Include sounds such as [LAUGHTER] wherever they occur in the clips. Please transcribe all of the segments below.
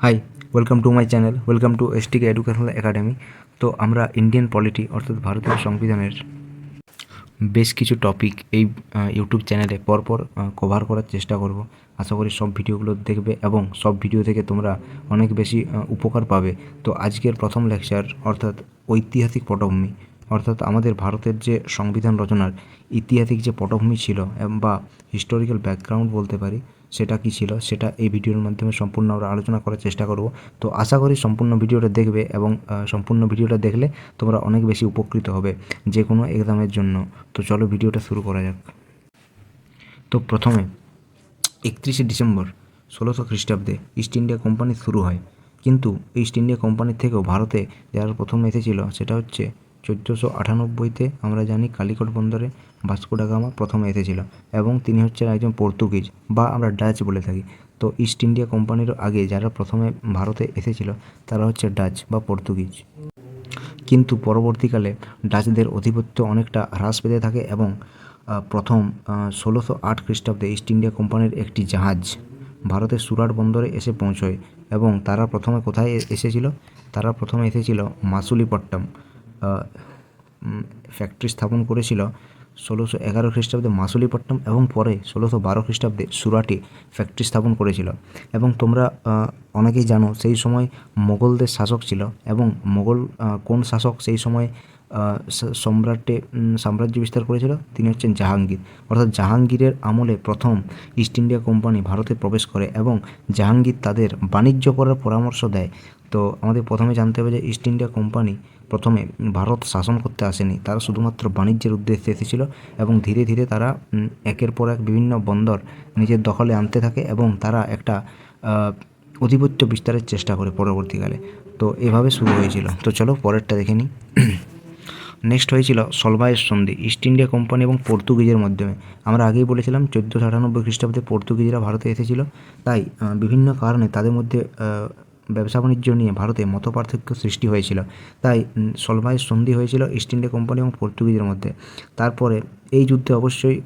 Hi welcome to my channel welcome to STK educational academy তো আমরা Indian polity অর্থাৎ ভারতীয় সংবিধানের বেশ কিছু টপিক এই ইউটিউব চ্যানেলে পরপর কভার করার চেষ্টা করব। আশা করি সব ভিডিওগুলো দেখবে এবং সব ভিডিও থেকে তোমরা অনেক বেশি উপকার পাবে। তো আজকের প্রথম লেকচার অর্থাৎ ঐতিহাসিক পটভূমি, অর্থাৎ আমাদের ভারতের যে সংবিধান রচনার ইতিহাসিক যে পটভূমি ছিল, বা হিস্টোরিক্যাল ব্যাকগ্রাউন্ড বলতে পারি সেটা কী ছিল, সেটা এই ভিডিওর মাধ্যমে সম্পূর্ণ আমরা আলোচনা করার চেষ্টা করব। তো আশা করি সম্পূর্ণ ভিডিওটা দেখবে এবং সম্পূর্ণ ভিডিওটা দেখলে তোমরা অনেক বেশি উপকৃত হবে যে কোনো এক্সামের জন্য। তো চলো ভিডিওটা শুরু করা যাক। তো প্রথমে, একত্রিশে ডিসেম্বর, ষোলোশো খ্রিস্টাব্দে ইস্ট ইন্ডিয়া কোম্পানি শুরু হয়। কিন্তু ইস্ট ইন্ডিয়া কোম্পানির থেকেও ভারতে যারা প্রথম এসেছিল, সেটা হচ্ছে চোদ্দোশো আটানব্বইতে আমরা জানি কালিকট বন্দরে ভাস্কো ডা গামা প্রথমে এসেছিল এবং তিনি হচ্ছেন একজন পর্তুগিজ বা আমরা ডাচ বলে থাকি। তো ইস্ট ইন্ডিয়া কোম্পানির আগে যারা প্রথমে ভারতে এসেছিল, তারা হচ্ছে ডাচ বা পর্তুগিজ। কিন্তু পরবর্তীকালে ডাচদের আধিপত্য অনেকটা হ্রাস পেতে থাকে এবং প্রথম ষোলোশো আট খ্রিস্টাব্দে ইস্ট ইন্ডিয়া কোম্পানির একটি জাহাজ ভারতের সুরাট বন্দরে এসে পৌঁছয় এবং তারা প্রথমে কোথায় এসেছিল? তারা প্রথমে এসেছিল মাসুলিপট্টম। ফ্যাক্টরি স্থাপন করেছিল ষোলোশো এগারো খ্রিস্টাব্দে মাসুলিপট্টম এবং পরে ষোলোশো বারো খ্রিস্টাব্দে সুরাটে ফ্যাক্টরি স্থাপন করেছিল। এবং তোমরা অনেকেই জানো সেই সময় মোগলদের শাসক ছিল এবং মোগল কোন শাসক সেই সময় সম্রাটে সাম্রাজ্য বিস্তার করেছিল? তিনি হচ্ছেন জাহাঙ্গীর। অর্থাৎ জাহাঙ্গীরের আমলে প্রথম ইস্ট ইন্ডিয়া কোম্পানি ভারতে প্রবেশ করে এবং জাহাঙ্গীর তাদের বাণিজ্য করার পরামর্শ দেয়। তো আমাদের প্রথমে জানতে হবে যে ইস্ট ইন্ডিয়া কোম্পানি প্রথমে ভারত শাসন করতে আসেনি, তারা শুধুমাত্র বাণিজ্যের উদ্দেশ্যে এসেছিল এবং ধীরে ধীরে তারা একের পর এক বিভিন্ন বন্দর নিজের দখলে আনতে থাকে এবং তারা একটা আধিপত্য বিস্তারের চেষ্টা করে পরবর্তীকালে। তো এভাবে শুরু হয়েছিল। তো চলো পরেরটা দেখে নিই। [CLEARS THROAT] নেক্সট হয়েছিল সলভাইয়ের সন্ধি ইস্ট ইন্ডিয়া কোম্পানি এবং পর্তুগিজের মাধ্যমে। আমরা আগেই বলেছিলাম চোদ্দোশো আটানব্বই খ্রিস্টাব্দে পর্তুগিজরা ভারতে এসেছিল। তাই বিভিন্ন কারণে তাদের মধ্যে ব্যবসা বাণিজ্য নিয়ে ভারতে মতপার্থক্য সৃষ্টি হয়েছিল। তাই সলভাইয়ের সন্ধি হয়েছিল ইস্ট ইন্ডিয়া কোম্পানি এবং পর্তুগিজের মধ্যে। তারপরে এই যুদ্ধে অবশ্যই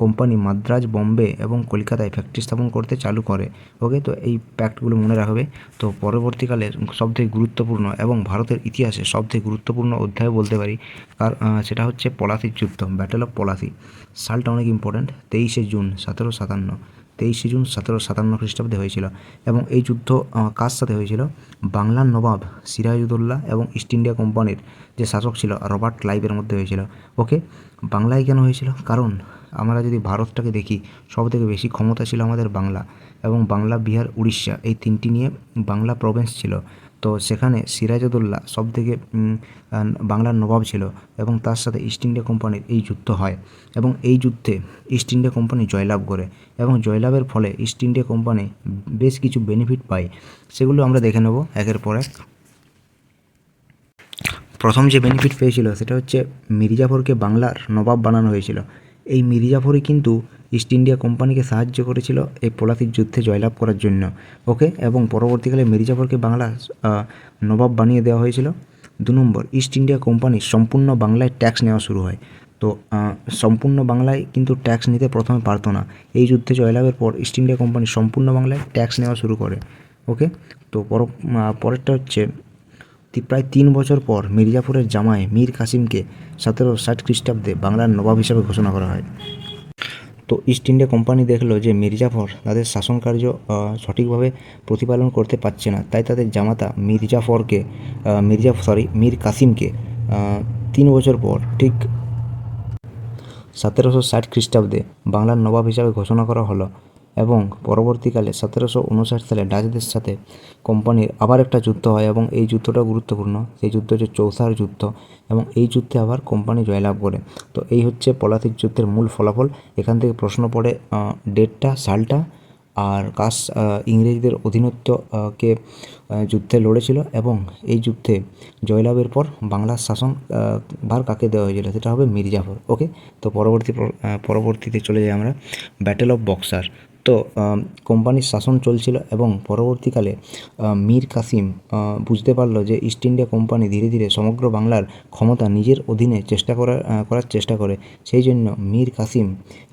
কোম্পানি মাদ্রাজ, বম্বে এবং কলকাতায় ফ্যাক্টরি স্থাপন করতে চালু করে। ওকে, তো এই প্যাক্টগুলো মনে রাখবে। তো পরবর্তীকালে সবথেকে গুরুত্বপূর্ণ এবং ভারতের ইতিহাসে সবথেকে গুরুত্বপূর্ণ অধ্যায় বলতে পারি, কার সেটা হচ্ছে পলাশির যুদ্ধ ব্যাটেল অফ পলাশি সালটা অনেক ইম্পর্ট্যান্ট তেইশে জুন, সতেরো সাতান্ন। তেইশে জুন সতেরো সাতান্ন খ্রিস্টাব্দে হয়েছিল এবং এই যুদ্ধ কার সাথে হয়েছিল? বাংলার নবাব সিরাজউদ্দৌল্লা এবং ইস্ট ইন্ডিয়া কোম্পানির যে শাসক ছিল, রবার্ট ক্লাইভের মধ্যে হয়েছিল। ওকে, বাংলায় কেন হয়েছিল? কারণ আমরা যদি ভারতটাকে দেখি সব থেকে বেশি ক্ষমতা ছিল আমাদের বাংলা এবং বাংলা, বিহার, উড়িষ্যা, এই তিনটি নিয়ে বাংলা প্রভিন্স ছিল। তো সেখানে সিরাজউদ্দৌলা সব থেকে বাংলার নবাব ছিল এবং তার সাথে ইস্ট ইন্ডিয়া কোম্পানির এই যুদ্ধ হয় এবং এই যুদ্ধে ইস্ট ইন্ডিয়া কোম্পানি জয়লাভ করে এবং জয়লাভের ফলে ইস্ট ইন্ডিয়া কোম্পানি বেশ কিছু বেনিফিট পায়। সেগুলো আমরা দেখে নেব একের পর এক। প্রথম যে বেনিফিট পেয়েছিল সেটা হচ্ছে মির্জাফরকে বাংলার নবাব বানানো হয়েছিল। এই মির্জাফরই কিন্তু ইস্ট ইন্ডিয়া কোম্পানিকে সাহায্য করেছিল এই পলাশির যুদ্ধে জয়লাভ করার জন্য। ওকে? এবং পরবর্তীকালে মির্জাফরকে বাংলা নবাব বানিয়ে দেওয়া হয়েছিল। দু নম্বর ইস্ট ইন্ডিয়া কোম্পানি সম্পূর্ণ বাংলায় ট্যাক্স নেওয়া শুরু হয়। তো সম্পূর্ণ বাংলায় কিন্তু ট্যাক্স নিতে প্রথমে পারতো না। এই যুদ্ধে জয়লাভের পর ইস্ট ইন্ডিয়া কোম্পানি সম্পূর্ণ বাংলায় ট্যাক্স নেওয়া শুরু করে। ওকে? তো পর পরেরটা হচ্ছে প্রায় তিন বছর পর মির্জাফরের জামাই মীর কাসিমকে সতেরো ষাট খ্রিস্টাব্দে বাংলার নবাব হিসাবে ঘোষণা করা হয়। তো ইস্ট ইন্ডিয়া কোম্পানি দেখল যে মির্জাফর তাদের শাসনকার্য সঠিকভাবে প্রতিপালন করতে পারছে না। তাই তাদের জামাতা মির্জাফরকে মির্জা সরি মীর কাসিমকে তিন বছর পর ঠিক সতেরোশো ষাট খ্রিস্টাব্দে বাংলার নবাব হিসাবে ঘোষণা করা হলো। এবং পরবর্তীকালে সতেরোশো উনষাট সালে ডাচদের সাথে কোম্পানির আবার একটা যুদ্ধ হয় এবং এই যুদ্ধটা গুরুত্বপূর্ণ। সেই যুদ্ধ হচ্ছে চৌসার যুদ্ধ এবং এই যুদ্ধে আবার কোম্পানি জয়লাভ করে। তো এই হচ্ছে পলাশির যুদ্ধের মূল ফলাফল। এখান থেকে প্রশ্ন পড়ে ডেটটা সালটা আর কাস ইংরেজদের অধীনত্ব আহ, কে যুদ্ধে লড়েছিল এবং এই যুদ্ধে জয়লাভের পর বাংলার শাসন ভার কাকে দেওয়া হয়েছিল? সেটা হবে মির্জাফর। ওকে? তো পরবর্তী পরবর্তীতে চলে যাই আমরা। ব্যাটেল অফ বক্সার তো কোম্পানির শাসন চলছিল এবং পরবর্তীকালে মীর কাসিম বুঝতে পারল যে ইস্ট ইন্ডিয়া কোম্পানি ধীরে ধীরে সমগ্র বাংলার ক্ষমতা নিজের অধীনে চেষ্টা করার করার চেষ্টা করে। সেই জন্য মীর কাসিম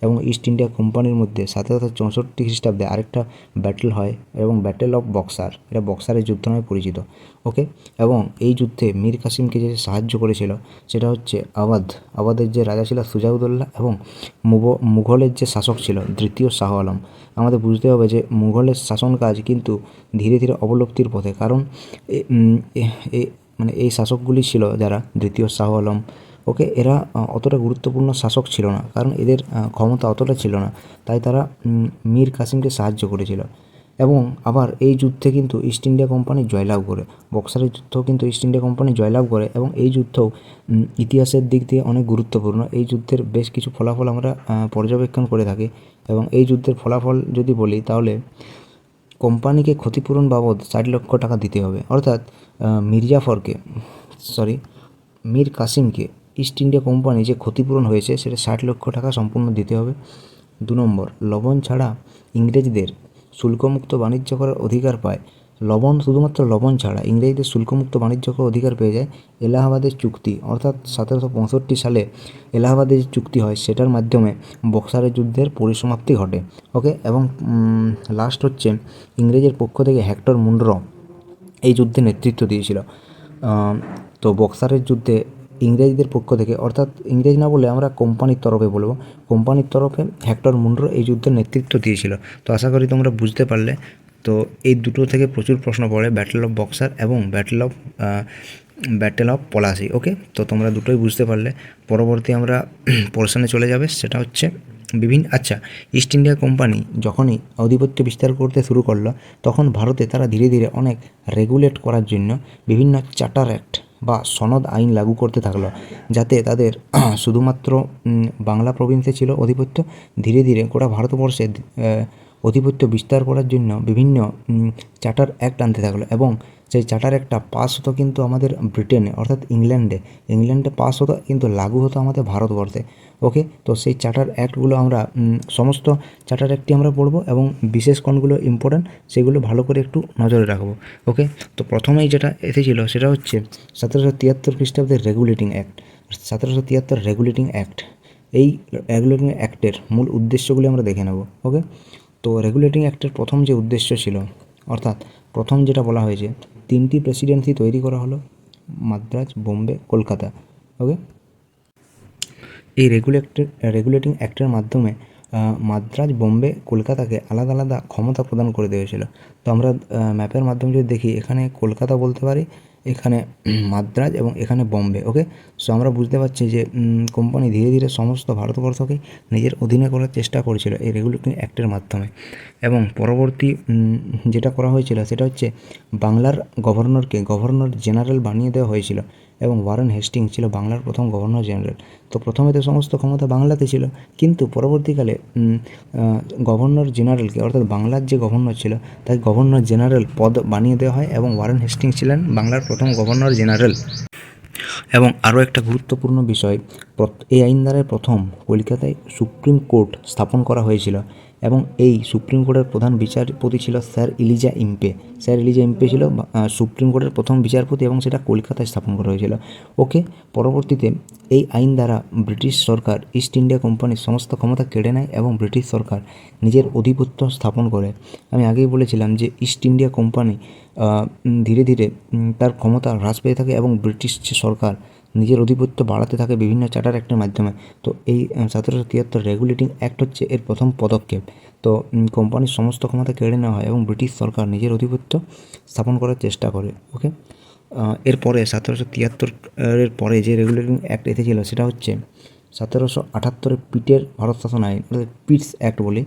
এবং ইস্ট ইন্ডিয়া কোম্পানির মধ্যে সতেরোশো চৌষট্টি খ্রিস্টাব্দে আরেকটা ব্যাটেল হয় এবং ব্যাটেল অফ বক্সার এটা বক্সারের যুদ্ধ নামে পরিচিত। ওকে? এবং এই যুদ্ধে মীর কাসিমকে যে সাহায্য করেছিল, সেটা হচ্ছে আওয়াধ আওয়াধের যে রাজা ছিল সুজাউদৌল্লাহ এবং মুঘলের যে শাসক ছিল দ্বিতীয় শাহ আলম। আমাদের বুঝতে হবে যে মুঘলের শাসন কাজ কিন্তু ধীরে ধীরে অবলুপ্তির পথে। কারণ মানে এই শাসকগুলি ছিল যারা দ্বিতীয় শাহ আলম, ওকে? এরা অতটা গুরুত্বপূর্ণ শাসক ছিল না। কারণ এদের ক্ষমতা অতটা ছিল না। তাই তারা মীর কাসিমকে সাহায্য করেছিল। এবং আবার এই যুদ্ধে কিন্তু ইস্ট ইন্ডিয়া কোম্পানি জয়লাভ করে। বক্সারের যুদ্ধও কিন্তু ইস্ট ইন্ডিয়া কোম্পানি জয়লাভ করে এবং এই যুদ্ধও ইতিহাসের দিক দিয়ে অনেক গুরুত্বপূর্ণ। এই যুদ্ধের বেশ কিছু ফলাফল আমরা পর্যবেক্ষণ করে থাকি এবং এই যুদ্ধের ফলাফল যদি বলি তাহলে কোম্পানিকে ক্ষতিপূরণ বাবদ ষাট লক্ষ টাকা দিতে হবে। অর্থাৎ মির্জাফরকে সরি মীর কাসিমকে ইস্ট ইন্ডিয়া কোম্পানি যে ক্ষতিপূরণ হয়েছে সেটা ষাট লক্ষ টাকা সম্পূর্ণ দিতে হবে। দু নম্বর, লবণ ছাড়া ইংরেজদের শুল্কমুক্ত বাণিজ্য করার অধিকার পায়। লবণ শুধুমাত্র লবণ ছাড়া ইংরেজদের শুল্কমুক্ত বাণিজ্য করার অধিকার পেয়ে যায় এলাহাবাদের চুক্তি। অর্থাৎ সতেরোশো পঁয়ষট্টি সালে এলাহাবাদের যে চুক্তি হয়, সেটার মাধ্যমে বক্সারের যুদ্ধের পরিসমাপ্তি ঘটে। ওকে, এবং লাস্ট হচ্ছে ইংরেজের পক্ষ থেকে হেক্টর মুন্ড্রো এই যুদ্ধে নেতৃত্ব দিয়েছিল। তো বক্সারের যুদ্ধে ইংরেজদের পক্ষ থেকে, অর্থাৎ ইংরেজ না বলে আমরা কোম্পানির তরফে বলব। কোম্পানির তরফে হেক্টর মুন্ড্রো এই যুদ্ধের নেতৃত্ব দিয়েছিল। তো আশা করি তোমরা বুঝতে পারলে। তো এই দুটো থেকে প্রচুর প্রশ্ন পড়ে ব্যাটেল অফ বক্সার এবং battle of battle of Plassey okay তো তোমরা দুটোই বুঝতে পারলে। পরবর্তী আমরা [CLEARS THROAT] পোর্শনে চলে যাবে, সেটা হচ্ছে বিভিন্ন আচ্ছা ইস্ট ইন্ডিয়া কোম্পানি যখনই আধিপত্য বিস্তার করতে শুরু করল, তখন ভারতে তারা ধীরে ধীরে অনেক রেগুলেট করার জন্য বিভিন্ন চার্টার অ্যাক্ট বা সনদ আইন লাগু করতে থাকল, যাতে তাদের [CLEARS THROAT] শুধুমাত্র বাংলা প্রভিন্সে ছিল আধিপত্য ধীরে ধীরে গোটা ভারতবর্ষে আধিপত্য বিস্তার করার জন্য বিভিন্ন চার্টার অ্যাক্ট আনতে থাকল এবং সেই চার্টার অ্যাক্টটা পাস হতো কিন্তু আমাদের ব্রিটেনে, অর্থাৎ ইংল্যান্ডে। ইংল্যান্ডে পাস হতো কিন্তু লাগু হতো আমাদের ভারতবর্ষে। ওকে তো সেই চার্টার অ্যাক্টগুলো আমরা সমস্ত চার্টার অ্যাক্টটি আমরা পড়ব এবং বিশেষ কোনগুলো ইম্পর্ট্যান্ট সেগুলো ভালো করে একটু নজরে রাখব। ওকে তো প্রথমেই যেটা এসেছিল সেটা হচ্ছে সতেরোশো তিয়াত্তর খ্রিস্টাব্দের রেগুলেটিং অ্যাক্ট সতেরোশো তিয়াত্তর রেগুলেটিং অ্যাক্ট এই রেগুলেটিং অ্যাক্টের মূল উদ্দেশ্যগুলি আমরা দেখে নেব। ওকে তো রেগুলেটিং অ্যাক্টের প্রথম যে উদ্দেশ্য ছিল, অর্থাৎ প্রথম যেটা বলা হয়েছে তিনটি প্রেসিডেন্সি তৈরি করা হলো, মাদ্রাজ, বোম্বে, কলকাতা ওকে এই রেগুলেটর রেগুলেটিং অ্যাক্টের মাধ্যমে মাদ্রাজ, বোম্বে, কলকাতাকে আলাদা আলাদা ক্ষমতা প্রদান করে দেওয়া হয়েছিল। তো আমরা ম্যাপের মাধ্যমে যদি দেখি, এখানে কলকাতা বলতে পারি এখানে মাদ্রাজ এবং এখানে বম্বে ওকে সো আমরা বুঝতে পারছি যে কোম্পানি ধীরে ধীরে সমস্ত ভারতবর্ষকে নিজের অধীনে করার চেষ্টা করেছিল এই রেগুলেটিং অ্যাক্টের মাধ্যমে। এবং পরবর্তী যেটা করা হয়েছিল সেটা হচ্ছে বাংলার গভর্নরকে গভর্নর জেনারেল বানিয়ে দেওয়া হয়েছিল। এবং ওয়ারেন হেস্টিং ছিল বাংলার প্রথম গভর্নর জেনারেল। তো প্রথমে তো সমস্ত ক্ষমতা বাংলাতে ছিল। কিন্তু পরবর্তীকালে গভর্নর জেনারেলকে, অর্থাৎ বাংলার যে গভর্নর ছিল, তাই গভর্নর জেনারেল পদ বানিয়ে দেওয়া হয় এবং ওয়ারেন হেস্টিং ছিলেন বাংলার প্রথম গভর্নর জেনারেল। এবং আরও একটা গুরুত্বপূর্ণ বিষয় এই আইন দ্বারাই প্রথম কলকাতায় সুপ্রিম কোর্ট স্থাপন করা হয়েছিল। এবং এই সুপ্রিম কোর্টের প্রধান বিচারপতি ছিল Sir Elijah Impey. Sir Elijah Impey ছিল সুপ্রিম কোর্টের প্রথম বিচারপতি এবং সেটা কলকাতায় স্থাপন করা হয়েছিল। ওকে, পরবর্তীতে এই আইন দ্বারা ব্রিটিশ সরকার ইস্ট ইন্ডিয়া কোম্পানির সমস্ত ক্ষমতা কেড়ে নেয় এবং ব্রিটিশ সরকার নিজের আধিপত্য স্থাপন করে। আমি আগেই বলেছিলাম যে ইস্ট ইন্ডিয়া কোম্পানি ধীরে ধীরে তার ক্ষমতা হ্রাস পেয়ে থাকে এবং ব্রিটিশ সরকার নিজের আধিপত্য বাড়াতে থাকে বিভিন্ন চার্টার অ্যাক্টের মাধ্যমে। তো এই সতেরোশো তিয়াত্তর রেগুলেটিং অ্যাক্ট হচ্ছে এর প্রথম পদক্ষেপ। তো কোম্পানির সমস্ত ক্ষমতা কেড়ে নেওয়া হয় এবং ব্রিটিশ সরকার নিজের আধিপত্য স্থাপন করার চেষ্টা করে, ওকে? এরপরে সতেরোশো তিয়াত্তর এর পরে যে রেগুলেটিং অ্যাক্ট এসেছিল সেটা হচ্ছে সতেরোশো আটাত্তরে পিটের ভারত শাসন আইন, অর্থাৎ পিটস অ্যাক্ট বলে,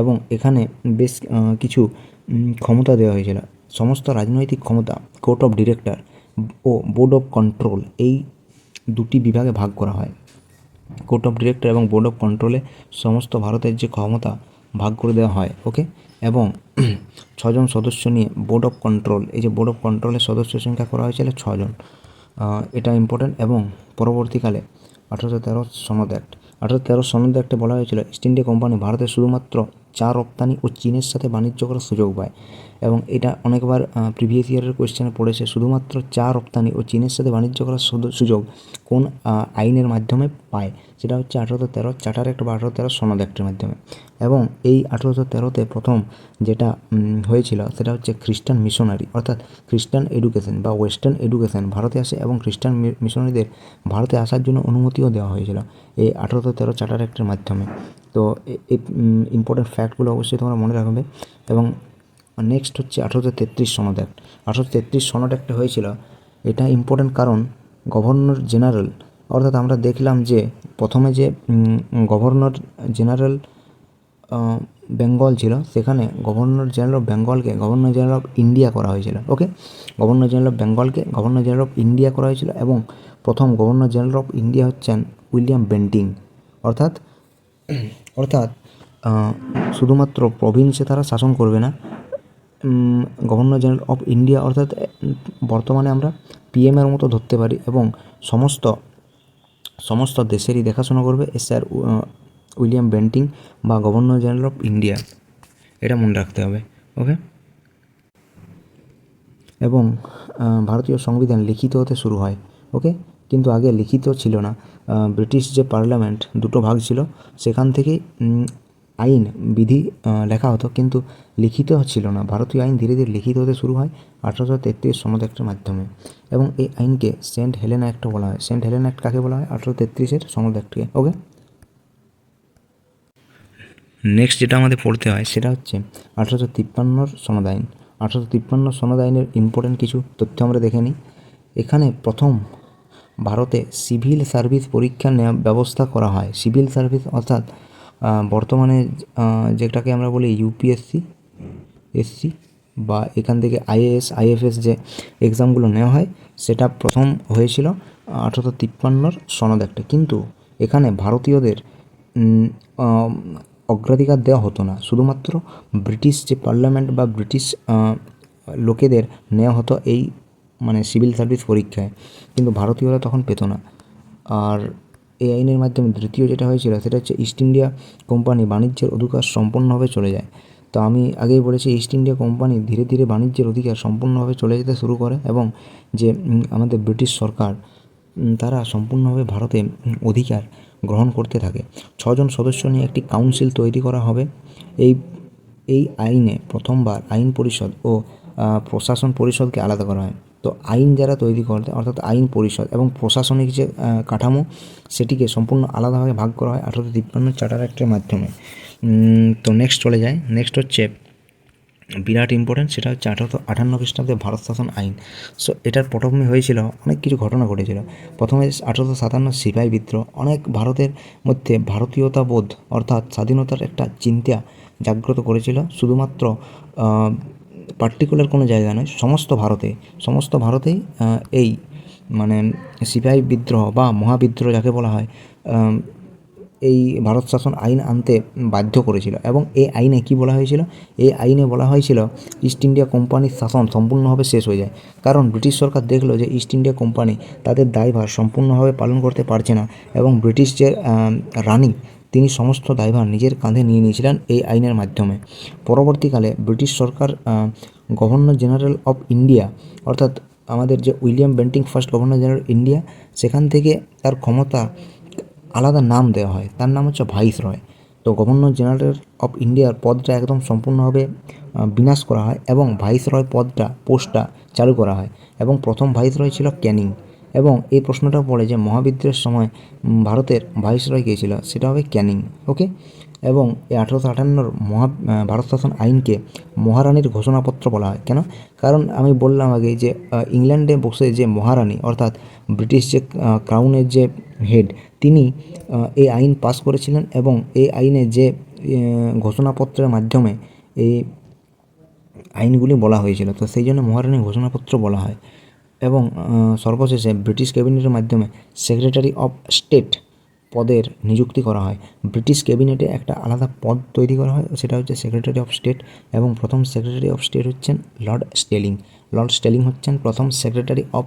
এবং এখানে বেশ কিছু ক্ষমতা দেওয়া হয়েছিল। সমস্ত রাজনৈতিক ক্ষমতা, কোর্ট অফ ডিরেক্টর ও বোর্ড অফ কন্ট্রোল, এই দুটি বিভাগে ভাগ করা হয়। কোর্ট অফ ডিরেক্টর এবং বোর্ড অফ কন্ট্রোলে সমস্ত ভারতের যে ক্ষমতা ভাগ করে দেওয়া হয় ওকে এবং [CLEARS THROAT] ছজন সদস্য নিয়ে বোর্ড অফ কন্ট্রোল এই যে বোর্ড অফ কন্ট্রোলের সদস্য সংখ্যা করা হয়েছিল ছজন এটা ইম্পর্ট্যান্ট এবং পরবর্তীকালে আঠারোশো তেরো সনদ অ্যাক্ট আঠারোশো তেরো সনদ অ্যাক্টে বলা হয়েছিল ইস্ট ইন্ডিয়া কোম্পানি ভারতের শুধুমাত্র চা রপ্তানি ও চীনের সাথে বাণিজ্য করার সুযোগ পায়। এবং এটা অনেকবার প্রিভিয়াস ইয়ারের কোয়েশ্চেনে পড়েছে। শুধুমাত্র চা রপ্তানি ও চীনের সাথে বাণিজ্য করার সুযোগ কোন আইনের মাধ্যমে পায়? সেটা হচ্ছে আঠারোশো তেরো চার্টার অ্যাক্ট বা আঠারো তেরো সনদ অ্যাক্টের মাধ্যমে। এবং এই আঠারোশো তেরোতে প্রথম যেটা হয়েছিল সেটা হচ্ছে খ্রিস্টান মিশনারি, অর্থাৎ খ্রিস্টান এডুকেশন বা ওয়েস্টার্ন এডুকেশন ভারতে আসে এবং খ্রিস্টান মিশনারিদের ভারতে আসার জন্য অনুমতিও দেওয়া হয়েছিল এই আঠারোশো তেরো চার্টার অ্যাক্টের মাধ্যমে। তো এই ইম্পর্টেন্ট ফ্যাক্টগুলো অবশ্যই তোমরা মনে রাখবে। এবং নেক্সট হচ্ছে আঠারোশো তেত্রিশ সনদ অ্যাক্ট আঠারোশো তেত্রিশ সনদ অ্যাক্টে হয়েছিল, এটা ইম্পর্টেন্ট কারণ গভর্নর জেনারেল অর্থাৎ আমরা দেখলাম যে প্রথমে যে গভর্নর জেনারেল বেঙ্গল ছিল, সেখানে গভর্নর জেনারেল অফ বেঙ্গলকে গভর্নর জেনারেল অফ ইন্ডিয়া করা হয়েছিল ওকে গভর্নর জেনারেল অফ বেঙ্গলকে গভর্নর জেনারেল অফ ইন্ডিয়া করা হয়েছিল এবং প্রথম গভর্নর জেনারেল অফ ইন্ডিয়া হচ্ছেন উইলিয়াম বেন্টিং অর্থাৎ অর্থাৎ শুধুমাত্র প্রভিন্সে তারা শাসন করবে না গভর্নর জেনারেল অফ ইন্ডিয়া অর্থাৎ, বর্তমানে আমরা পিএমের মতো ধরতে পারি এবং সমস্ত সমস্ত দেশেরই দেখাশোনা করবে স্যার উইলিয়াম বেন্টিং বা গভর্নর জেনারেল অফ ইন্ডিয়া এটা মনে রাখতে হবে, ওকে? এবং ভারতীয় সংবিধান লিখিত হতে শুরু হয়, ওকে? কিন্তু আগে লিখিত ছিল না। ব্রিটিশ যে পার্লামেন্ট, দুটো ভাগ ছিল, সেখান থেকে আইন, বিধি লেখা হতো, কিন্তু লিখিত ছিল না। ভারতীয় আইন ধীরে ধীরে লিখিত হতে শুরু হয় আঠারোশো তেত্রিশ সনদ মাধ্যমে। এবং এই আইনকে সেন্ট হেলেনা অ্যাক্টও বলা হয়। সেন্ট হেলেনা অ্যাক্ট কাকে বলা হয়? আঠারোশো তেত্রিশের সনদ ওকে? নেক্সট যেটা আমাদের পড়তে হয়, সেটা হচ্ছে আঠারোশো তিপ্পান্নর সনদ আইন আঠারোশো তিপ্পান্ন সনদ আইনের ইম্পর্টেন্ট কিছু তথ্য আমরা দেখে নিই। এখানে প্রথম ভারতে সিভিল সার্ভিস পরীক্ষা ব্যবস্থা করা হয়। সিভিল সার্ভিস অর্থাৎ বর্তমানে যেটাকে আমরা বলি ইউপিএসসি এসসি বা এখান থেকে আইএএস আইএফএস যে এক্সামগুলো নেওয়া হয়, সেটা প্রথম হয়েছিল আঠারোশো তিপ্পান্নর সনদ একটা। কিন্তু এখানে ভারতীয়দের অগ্রাধিকার দেওয়া হতো না। শুধুমাত্র ব্রিটিশ যে পার্লামেন্ট বা ব্রিটিশ লোকেদের নেওয়া হতো এই মানে সিভিল সার্ভিস পরীক্ষায়, কিন্তু ভারতীয়রা তখন পেত না। আর এই আইনের মাধ্যমে দ্বিতীয় যেটা হয়েছিল, সেটা হচ্ছে ইস্ট ইন্ডিয়া কোম্পানি বাণিজ্যের অধিকার সম্পূর্ণভাবে চলে যায়। তো আমি আগেই বলেছি ইস্ট ইন্ডিয়া কোম্পানি ধীরে ধীরে বাণিজ্যের অধিকার সম্পূর্ণভাবে চলে যেতে শুরু করে এবং যে আমাদের ব্রিটিশ সরকার তারা সম্পূর্ণভাবে ভারতে অধিকার গ্রহণ করতে থাকে। ছজন সদস্য নিয়ে একটি কাউন্সিল তৈরি করা হবে। এই এই আইনে প্রথমবার আইন পরিষদ ও প্রশাসন পরিষদকে আলাদা করা হয়। তো আইন যারা তৈরি করতে, অর্থাৎ আইন পরিষদ এবং প্রশাসনিক যে কাঠামো, সেটিকে সম্পূর্ণ আলাদাভাবে ভাগ করা হয় আঠারোশো তিপ্পান্ন চার্টার অ্যাক্টের মাধ্যমে। তো নেক্সট চলে যায় নেক্সট হচ্ছে বিরাট ইম্পর্টেন্ট সেটা হচ্ছে আঠারোশো আটান্ন খ্রিস্টাব্দে ভারত শাসন আইন। সো এটার পটভূমি হয়েছিল, অনেক কিছু ঘটনা ঘটেছিল। প্রথমে আঠারোশো সাতান্ন সিপাহী বিদ্রোহ, অনেক ভারতের মধ্যে ভারতীয়তা বোধ অর্থাৎ স্বাধীনতার একটা চিন্তা জাগ্রত করেছিল। শুধুমাত্র পার্টিকুলার কোনো জায়গা নয়, সমস্ত ভারতে, সমস্ত ভারতেই এই মানে সিপাহী বিদ্রোহ বা মহাবিদ্রোহ যাকে বলা হয় এই ভারত শাসন আইন আনতে বাধ্য করেছিল। এবং এই আইনে কি বলা হয়েছিল? এই আইনে বলা হয়েছিল ইস্ট ইন্ডিয়া কোম্পানির শাসন সম্পূর্ণভাবে শেষ হয়ে যায়। কারণ ব্রিটিশ সরকার দেখল যে ইস্ট ইন্ডিয়া কোম্পানি তাদের দায়ভার সম্পূর্ণভাবে পালন করতে পারছে না এবং ব্রিটিশ যে রানী তিনি সমস্ত দায়ভার নিজের কাঁধে নিয়ে নিয়েছিলেন এই আইনের মাধ্যমে। পরবর্তীকালে ব্রিটিশ সরকার গভর্নর জেনারেল অফ ইন্ডিয়া, অর্থাৎ আমাদের যে William Bentinck first governor general India, সেখান থেকে তার ক্ষমতা আলাদা নাম দেওয়া হয়। তার নাম হচ্ছে ভাইস রয় তো গভর্নর জেনারেল অফ ইন্ডিয়ার পদটা একদম সম্পূর্ণভাবে বিনাশ করা হয় এবং ভাইস রয় পদটা, পোস্টটা চালু করা হয়। এবং প্রথম ভাইস রয় ছিল ক্যানিং। এবং এই প্রশ্নটা পড়ে যে মহাবিদ্রোহের সময় ভারতের ভাইস রয় কে ছিল, সেটা হবে ক্যানিং ওকে এবং এই আঠারোশো আটান্নর মহা ভারত শাসন আইনকে মহারানীর ঘোষণাপত্র বলা হয়। কেন? কারণ আমি বললাম আগে যে ইংল্যান্ডে বসে যে মহারানী, অর্থাৎ ব্রিটিশ যে ক্রাউনের যে হেড, তিনি এই আইন পাস করেছিলেন এবং এই আইনে যে ঘোষণাপত্রের মাধ্যমে এই আইনগুলি বলা হয়েছিল। তো সেই জন্য মহারানী ঘোষণাপত্র বলা হয়। এবং সর্বশেষে ব্রিটিশ ক্যাবিনেটের মাধ্যমে সেক্রেটারি অফ স্টেট পদের নিযুক্তি করা হয়। ব্রিটিশ ক্যাবিনেটে একটা আলাদা পদ তৈরি করা হয়, সেটা হচ্ছে সেক্রেটারি অফ স্টেট এবং প্রথম সেক্রেটারি অফ স্টেট হচ্ছেন লর্ড স্টেলিং। লর্ড স্টেলিং হচ্ছেন প্রথম সেক্রেটারি অফ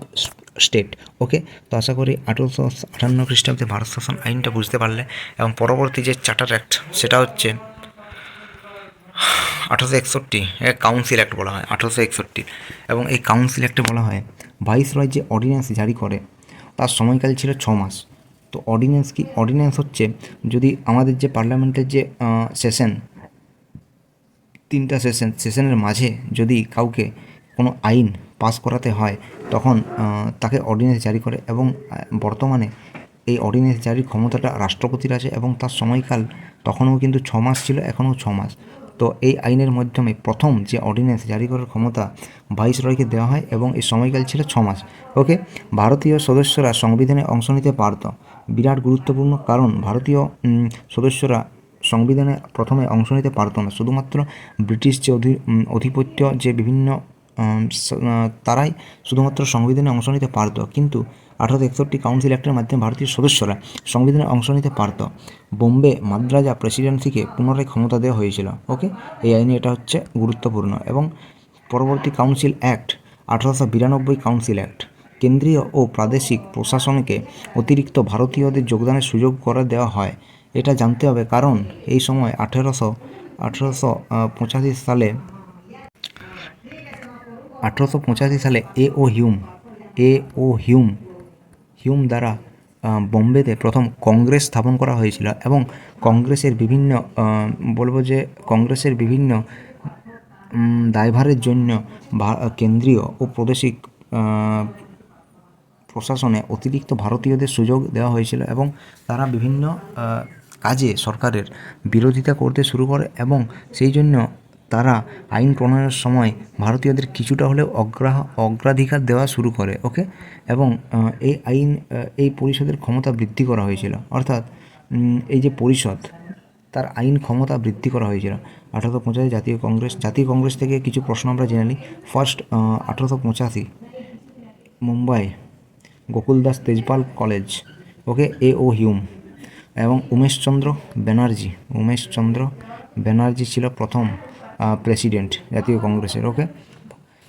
স্টেট। ওকে? তো আশা করি আঠেরোশো আটান্ন খ্রিস্টাব্দে ভারত শাসন আইনটা বুঝতে পারলে এবং পরবর্তী যে চার্টার অ্যাক্ট, সেটা হচ্ছে আঠারোশো একষট্টি কাউন্সিল অ্যাক্ট বলা হয়, আঠারোশো একষট্টি। এবং এই কাউন্সিল অ্যাক্টে বলা হয় ভাইস রয় যে অর্ডিন্যান্স জারি করে। তার সময়কাল ছিল ছ মাস। তো অর্ডিন্যান্স কি অর্ডিন্যান্স হচ্ছে যদি আমাদের যে পার্লামেন্টের যে সেশন তিনটা সেশন সেশনের মাঝে যদি কাউকে কোনো আইন পাস করাতে হয়, তখন তাকে অর্ডিন্যান্স জারি করে এবং বর্তমানে এই অর্ডিন্যান্স জারির ক্ষমতাটা রাষ্ট্রপতির আছে এবং তার সময়কাল তখনও কিন্তু ছ মাস ছিল, এখনও ছ মাস। তো এই আইনের মাধ্যমে প্রথম যে অর্ডিন্যান্স জারি করার ক্ষমতা ভাইস রয়কে দেওয়া হয় এবং এই সময়কাল ছিল ছ মাস। ওকে? ভারতীয় সদস্যরা সংবিধানে অংশ নিতে পারত। বিরাট গুরুত্বপূর্ণ কারণ ভারতীয় সদস্যরা সংবিধানে প্রথমে অংশ নিতে পারতো না। শুধুমাত্র ব্রিটিশ যে অধি উম, আধিপত্য যে বিভিন্ন তারাই শুধুমাত্র সংবিধানে অংশ নিতে পারতো। কিন্তু আঠারোশো একষট্টি কাউন্সিল অ্যাক্টের মাধ্যমে ভারতীয় সদস্যরা সংবিধানে অংশ নিতে পারতো। বোম্বে মাদ্রাজা প্রেসিডেন্সিকে পুনরায় ক্ষমতা দেওয়া হয়েছিল। ওকে এই আইনে এটা হচ্ছে গুরুত্বপূর্ণ এবং পরবর্তী কাউন্সিল অ্যাক্ট আঠারোশো বিরানব্বই কাউন্সিল অ্যাক্ট কেন্দ্রীয় ও প্রাদেশিক প্রশাসনকে অতিরিক্ত ভারতীয়দের যোগদানের সুযোগ করে দেওয়া হয়। এটা জানতে হবে কারণ এই সময় আঠেরোশো আঠেরোশো পঁচাশি সালে, আঠেরোশো পঁচাশি সালে A O Hume, A O Hume Hume দ্বারা বোম্বেতে প্রথম কংগ্রেস স্থাপন করা হয়েছিল এবং কংগ্রেসের বিভিন্ন বলব যে কংগ্রেসের বিভিন্ন দায়ভারের জন্য কেন্দ্রীয় ও প্রাদেশিক প্রশাসনে অতিরিক্ত ভারতীয়দের সুযোগ দেওয়া হয়েছিল এবং তারা বিভিন্ন কাজে সরকারের বিরোধিতা করতে শুরু করে এবং সেই জন্য তারা আইন প্রণয়নের সময় ভারতীয়দের কিছুটা হলেও অগ্রাহ, অগ্রাধিকার দেওয়া শুরু করে ওকে এবং এই আইন এই পরিষদের ক্ষমতা বৃদ্ধি করা হয়েছিল। অর্থাৎ এই যে পরিষদ, তার আইন ক্ষমতা বৃদ্ধি করা হয়েছিল। আঠারোশো পঁচাশি জাতীয় কংগ্রেস জাতীয় কংগ্রেস থেকে কিছু প্রশ্ন আমরা জেনে নিই। ফার্স্ট আঠারোশো পঁচাশি, Mumbai, Gokuldas Tejpal college okay A O Hume এবং উমেশচন্দ্র ব্যানার্জি উমেশচন্দ্র ব্যানার্জি ছিল প্রথম প্রেসিডেন্ট জাতীয় কংগ্রেসের ওকে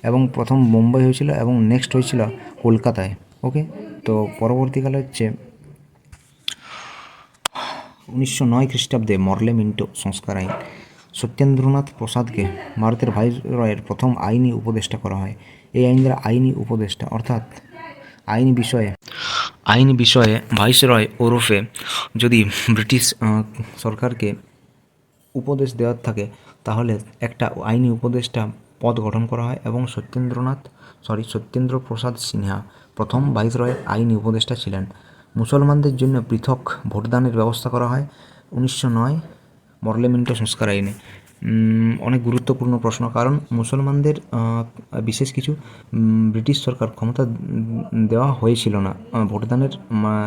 এবং প্রথম মুম্বাই হয়েছিল এবং নেক্সট হয়েছিল কলকাতায় ওকে তো পরবর্তীকালে হচ্ছে উনিশশো নয় খ্রিস্টাব্দে মরলে মিন্টো সংস্কার আইন। সত্যেন্দ্রনাথ প্রসাদকে ভারতের ভাইসরয়ের প্রথম আইনি উপদেষ্টা করা হয়। এই আইন দ্বারা আইনি উপদেষ্টা, অর্থাৎ আইন বিষয়ে আইন বিষয়ে ভাইসরয় ওরফে যদি ব্রিটিশ সরকারকে উপদেশ দেওয়ার থাকে তাহলে একটা আইনি উপদেষ্টা পদ গঠন করা হয় এবং সত্যেন্দ্রনাথ সরি সত্যেন্দ্র প্রসাদ সিনহা প্রথম ভাইসরয়ের আইনি উপদেষ্টা ছিলেন। মুসলমানদের জন্য পৃথক ভোটদানের ব্যবস্থা করা হয়। উনিশশো নয় মরলেমেন্টো সংস্কার আইনে। অনেক গুরুত্বপূর্ণ প্রশ্ন, কারণ মুসলমানদের বিশেষ কিছু ব্রিটিশ সরকার ক্ষমতা দেওয়া হয়েছিল না ভোটদানের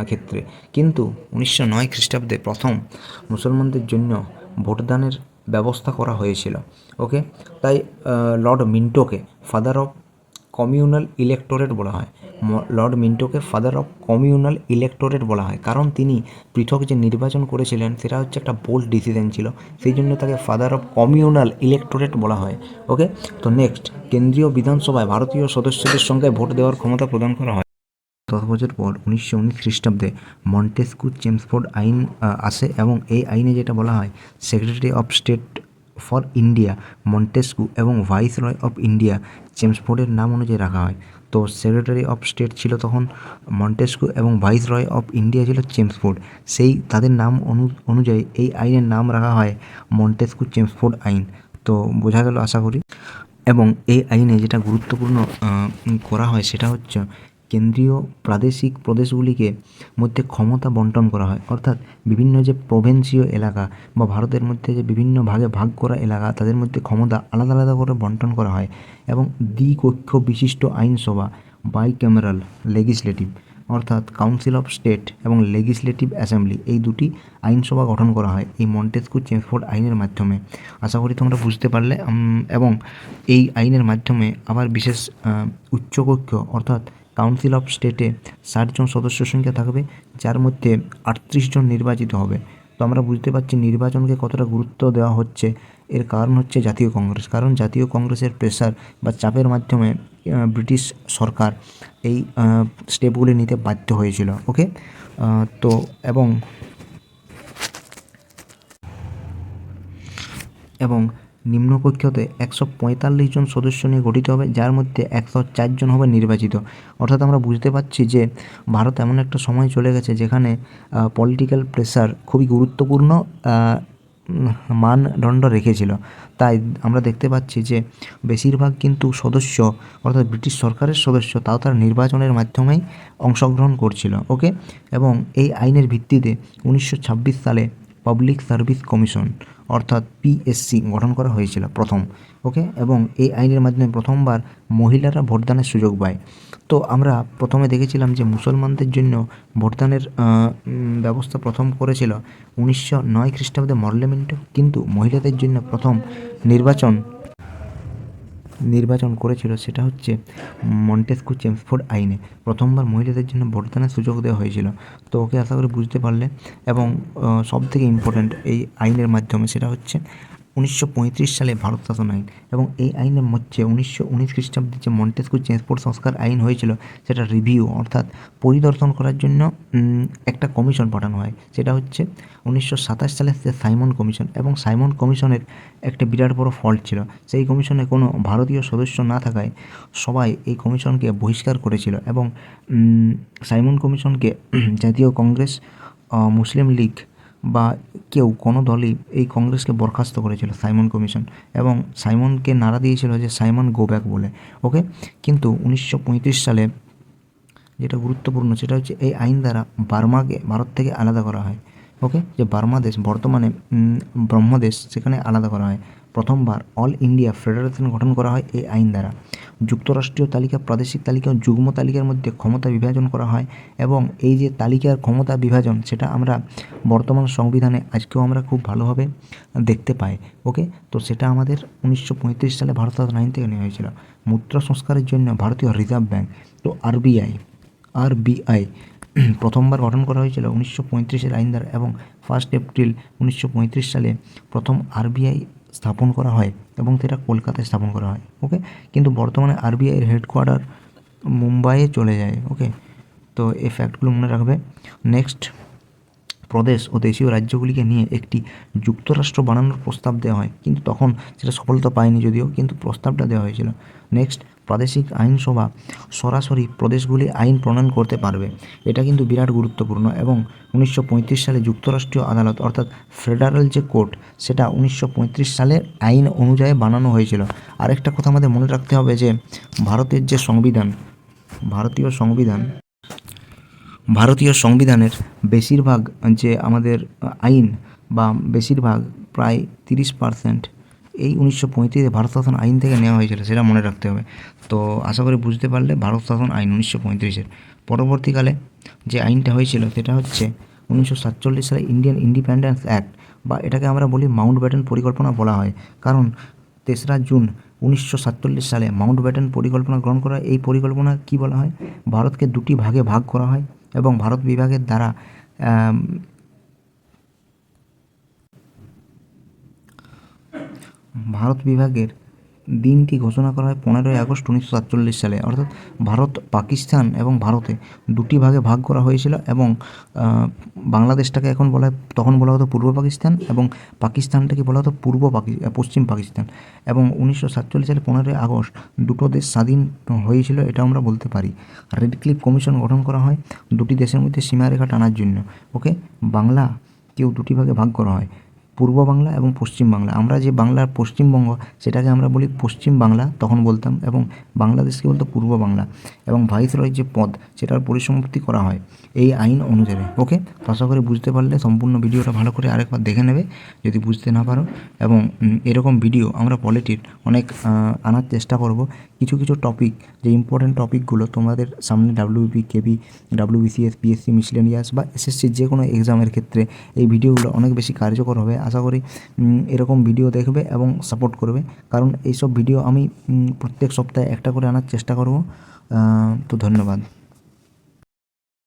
ক্ষেত্রে। কিন্তু উনিশশো নয় খ্রিস্টাব্দে প্রথম মুসলমানদের জন্য ভোটদানের ব্যবস্থা করা হয়েছিল ওকে তাই লর্ড মিন্টোকে ফাদার অফ কমিউনাল ইলেকটোরেট বলা হয়। লর্ড মিন্টোকে ফাদার অফ কমিউনাল ইলেকটোরেট বলা হয়। কারণ তিনি পৃথক যে নির্বাচন করেছিলেন, সেটা হচ্ছে একটা বোল্ড ডিসিশন ছিল। সেই জন্য তাকে ফাদার অফ কমিউনাল ইলেকটোরেট বলা হয় ওকে তো নেক্সট কেন্দ্রীয় বিধানসভায় ভারতীয় সদস্যদের সঙ্গে ভোট দেওয়ার ক্ষমতা প্রদান করা হয়। দশ বছর পর উনিশশো উনিশ খ্রিস্টাব্দে মন্টেস্কু চেমসফোর্ড আইন আসে এবং এই আইনে যেটা বলা হয়, secretary of state for India Montesquieu এবং ভাইস রয় অফ ইন্ডিয়া চেমসফোর্ডের নাম অনুযায়ী রাখা হয়। তো সেক্রেটারি অফ স্টেট ছিল তখন মন্টেস্কু এবং ভাইস রয় অফ ইন্ডিয়া ছিল চেমসফোর্ড। সেই তাদের নাম অনু, অনুযায়ী এই আইনের নাম রাখা হয় মন্টেস্কু চেমসফোর্ড আইন। তো বোঝা গেল আশা করি। এবং এই আইনে যেটা গুরুত্বপূর্ণ করা হয় সেটা হচ্ছে কেন্দ্রীয় প্রাদেশিক প্রদেশগুলিকে মধ্যে ক্ষমতা বন্টন করা হয়। অর্থাৎ বিভিন্ন যে প্রভিন্সীয় এলাকা বা ভারতের মধ্যে যে বিভিন্ন ভাগে ভাগ করা এলাকা, তাদের মধ্যে ক্ষমতা আলাদা আলাদা করে বন্টন করা হয় এবং দ্বিকক্ষ বিশিষ্ট আইনসভা বাই ক্যামেরাল লেজিসলেটিভ অর্থাৎ কাউন্সিল অফ স্টেট এবং লেজিসলেটিভ অ্যাসেম্বলি এই দুটি আইনসভা গঠন করা হয় এই মন্টেস্কু চেমসফোর্ড আইনের মাধ্যমে। আশা করি তোমরা বুঝতে পারলে এবং এই আইনের মাধ্যমে আবার বিশেষ উচ্চকক্ষ অর্থাৎ কাউন্সিল অফ স্টেটে ষাটজন সদস্য সংখ্যা থাকবে, যার মধ্যে আটত্রিশ জন নির্বাচিত হবে। তো আমরা বুঝতে পারছি নির্বাচনকে কতটা গুরুত্ব দেওয়া হচ্ছে। এর কারণ হচ্ছে জাতীয় কংগ্রেস। কারণ জাতীয় কংগ্রেসের প্রেসার বা চাপের মাধ্যমে ব্রিটিশ সরকার এই স্টেপগুলি নিতে বাধ্য হয়েছিল। ওকে তো এবং এবং নিম্নকক্ষতে একশো পঁয়তাল্লিশ জন সদস্য নিয়ে গঠিত হবে, যার মধ্যে একশো চারজন হবে নির্বাচিত। অর্থাৎ আমরা বুঝতে পারছি যে ভারত এমন একটা সময় চলে গেছে যেখানে পলিটিক্যাল প্রেসার খুবই গুরুত্বপূর্ণ মানদণ্ড রেখেছিল। তাই আমরা দেখতে পাচ্ছি যে বেশিরভাগ কিন্তু সদস্য, অর্থাৎ ব্রিটিশ সরকারের সদস্য, তাও তার নির্বাচনের মাধ্যমেই অংশগ্রহণ করছিল ওকে এবং এই আইনের ভিত্তিতে উনিশশো ছাব্বিশ সালে পাবলিক সার্ভিস কমিশন অর্থাৎ পিএসসি গঠন করা হয়েছিল প্রথম ওকে এবং এই আইনের মাধ্যমে প্রথমবার মহিলারা ভোটদানের সুযোগ পায়। তো আমরা প্রথমে দেখেছিলাম যে মুসলমানদের জন্য ভোটদানের ব্যবস্থা প্রথম করেছিল উনিশশো নয় খ্রিস্টাব্দে মর্লেমেন্টে। কিন্তু মহিলাদের জন্য প্রথম নির্বাচন নির্বাচন করেছিল সেটা হচ্ছে মন্টেস্কু চেমসফোর্ড আইনে। প্রথমবার মহিলাদের জন্য ভোটদানের সুযোগ দেওয়া হয়েছিল। তো ওকে আশা করি বুঝতে পারলে। এবং সবথেকে ইম্পর্ট্যান্ট এই আইনের মাধ্যমে সেটা হচ্ছে উনিশশো পঁয়ত্রিশ সালে ভারত শাসন আইন এবং এই আইনের মধ্যে উনিশশো উনিশ খ্রিস্টাব্দে যে মন্টেস্কু চেমসফোর্ড সংস্কার আইন হয়েছিল, সেটা রিভিউ অর্থাৎ পরিদর্শন করার জন্য একটা কমিশন পাঠানো হয়। সেটা হচ্ছে উনিশশো সাতাশ সালের যে সাইমন কমিশন এবং সাইমন কমিশনের একটা বিরাট বড় ফল্ট ছিল। সেই কমিশনে কোনো ভারতীয় সদস্য না থাকায় সবাই এই কমিশনকে বহিষ্কার করেছিল এবং সাইমন কমিশনকে [CLEARS THROAT] জাতীয় কংগ্রেস মুসলিম লীগ বা কেউ, কোনো দলই এই কংগ্রেসকে বরখাস্ত করেছিল, সাইমন কমিশন। এবং সাইমনকে নাড়া দিয়েছিল যে সাইমন গো ব্যাক বলে, ওকে? কিন্তু উনিশশো পঁয়ত্রিশ সালে যেটা গুরুত্বপূর্ণ, সেটা হচ্ছে এই আইন দ্বারা বার্মাকে, ভারত থেকে আলাদা করা হয়। ওকে? যে বার্মা দেশ, বর্তমানে ব্রহ্মদেশ সেখানে আলাদা করা হয়। প্রথমবার অল ইন্ডিয়া ফেডারেশন গঠন করা হয় এই আইন দ্বারা। যুক্তরাষ্ট্রীয় তালিকা, প্রাদেশিক তালিকা যুগ্ম তালিকার মধ্যে ক্ষমতা বিভাজন করা হয় এবং এই যে তালিকার ক্ষমতা বিভাজন, সেটা আমরা বর্তমান সংবিধানে আজকেও আমরা খুব ভালোভাবে দেখতে পাই, ওকে? তো সেটা আমাদের উনিশশো পঁয়ত্রিশ সালে ভারত আইন থেকে নেওয়া হয়েছিল। মুদ্রা সংস্কারের জন্য ভারতীয় রিজার্ভ ব্যাঙ্ক তো আরবিআই আরবিআই প্রথমবার গঠন করা হয়েছিল উনিশশো পঁয়ত্রিশের আইন দ্বারা এবং ফার্স্ট এপ্রিল উনিশশো পঁয়ত্রিশ সালে প্রথম আরবিআই স্থাপন করা হয় এবং সেটা কলকাতায় স্থাপন করা হয় ওকে কিন্তু বর্তমানে আরবিআইয়ের হেডকোয়ার্টার মুম্বাইয়ে চলে যায় ওকে তো এই ফ্যাক্টগুলো মনে রাখবে। নেক্সট প্রদেশ ও দেশীয় রাজ্যগুলিকে নিয়ে একটি যুক্তরাষ্ট্র বানানোর প্রস্তাব দেওয়া হয়, কিন্তু তখন সেটা সফলতা পায়নি যদিও, কিন্তু প্রস্তাবটা দেওয়া হয়েছিল। নেক্সট প্রাদেশিক আইনসভা সরাসরি প্রদেশগুলি আইন প্রণয়ন করতে পারবে। এটা কিন্তু বিরাট গুরুত্বপূর্ণ এবং উনিশশো পঁয়ত্রিশ সালে যুক্তরাষ্ট্রীয় আদালত অর্থাৎ ফেডারেল যে কোর্ট, সেটা উনিশশো সালের আইন অনুযায়ী বানানো হয়েছিল। আরেকটা কথা আমাদের মনে রাখতে হবে যে, ভারতের যে সংবিধান, ভারতীয় সংবিধান, ভারতীয় সংবিধানের বেশিরভাগ যে আমাদের আইন বা বেশিরভাগ প্রায় তিরিশ পার্সেন্ট এই উনিশশো পঁয়ত্রিশে ভারত শাসন আইন থেকে নেওয়া হয়েছিল, সেটা মনে রাখতে হবে। তো আশা করি বুঝতে পারলে ভারত শাসন আইন উনিশশো পঁয়ত্রিশের। পরবর্তীকালে যে আইনটা হয়েছিল, সেটা হচ্ছে উনিশশো সাতচল্লিশ সালে ইন্ডিয়ান ইন্ডিপেন্ডেন্স অ্যাক্ট, বা এটাকে আমরা বলি মাউন্ট ব্যাটেন পরিকল্পনা বলা হয়। কারণ তেসরা জুন উনিশশো সাতচল্লিশ সালে মাউন্ট ব্যাটেন পরিকল্পনা গ্রহণ করা, এই পরিকল্পনা কি বলা হয়? ভারতকে দুটি ভাগে ভাগ করা হয় এবং ভারত বিভাগের দ্বারা ভারত বিভাগের দিনটি ঘোষণা করা হয় পনেরোই আগস্ট উনিশশো সাতচল্লিশ সালে। অর্থাৎ ভারত, পাকিস্তান এবং ভারতে দুটি ভাগে ভাগ করা হয়েছিল এবং বাংলাদেশটাকে এখন বলা হয়, তখন বলা হতো পূর্ব পাকিস্তান এবং পাকিস্তানটাকে বলা হতো পূর্ব পাকি পশ্চিম পাকিস্তান। এবং উনিশশো সাতচল্লিশ সালে পনেরোই আগস্ট দুটো দেশ স্বাধীন হয়েছিল এটা আমরা বলতে পারি। রেড ক্লিপ কমিশন গঠন করা হয় দুটি দেশের মধ্যে সীমারেখা টানার জন্য। ওকে বাংলা কেউ দুটি ভাগে ভাগ করা হয়। পূর্ব বাংলা এবং পশ্চিম বাংলা। আমরা যে বাংলার পশ্চিমবঙ্গ, সেটাকে আমরা বলি পশ্চিম বাংলা তখন বলতাম এবং বাংলাদেশকে বলতো পূর্ব বাংলা এবং ভাইসরয় যে পদ, সেটার পরিসমাপ্তি করা হয় এই আইন অনুযায়ী। ওকে আশা করি বুঝতে পারলে সম্পূর্ণ ভিডিওটা ভালো করে আরেকবার দেখে নেবে, যদি বুঝতে না পারো। এবং এরকম ভিডিও আমরা পলিটির অনেক আনার চেষ্টা করব কিছু কিছু টপিক যে ইম্পর্টেন্ট টপিকগুলো তোমাদের সামনে WB KB WBCS PSC miscellaneous বা এসএসসি যে কোনো এক্সামের ক্ষেত্রে এই ভিডিওগুলো অনেক বেশি কার্যকর হবে। আশা করি এরকম ভিডিও দেখবে এবং সাপোর্ট করবে। কারণ এইসব ভিডিও আমি প্রত্যেক সপ্তাহে একটা করে আনার চেষ্টা করব। তো ধন্যবাদ।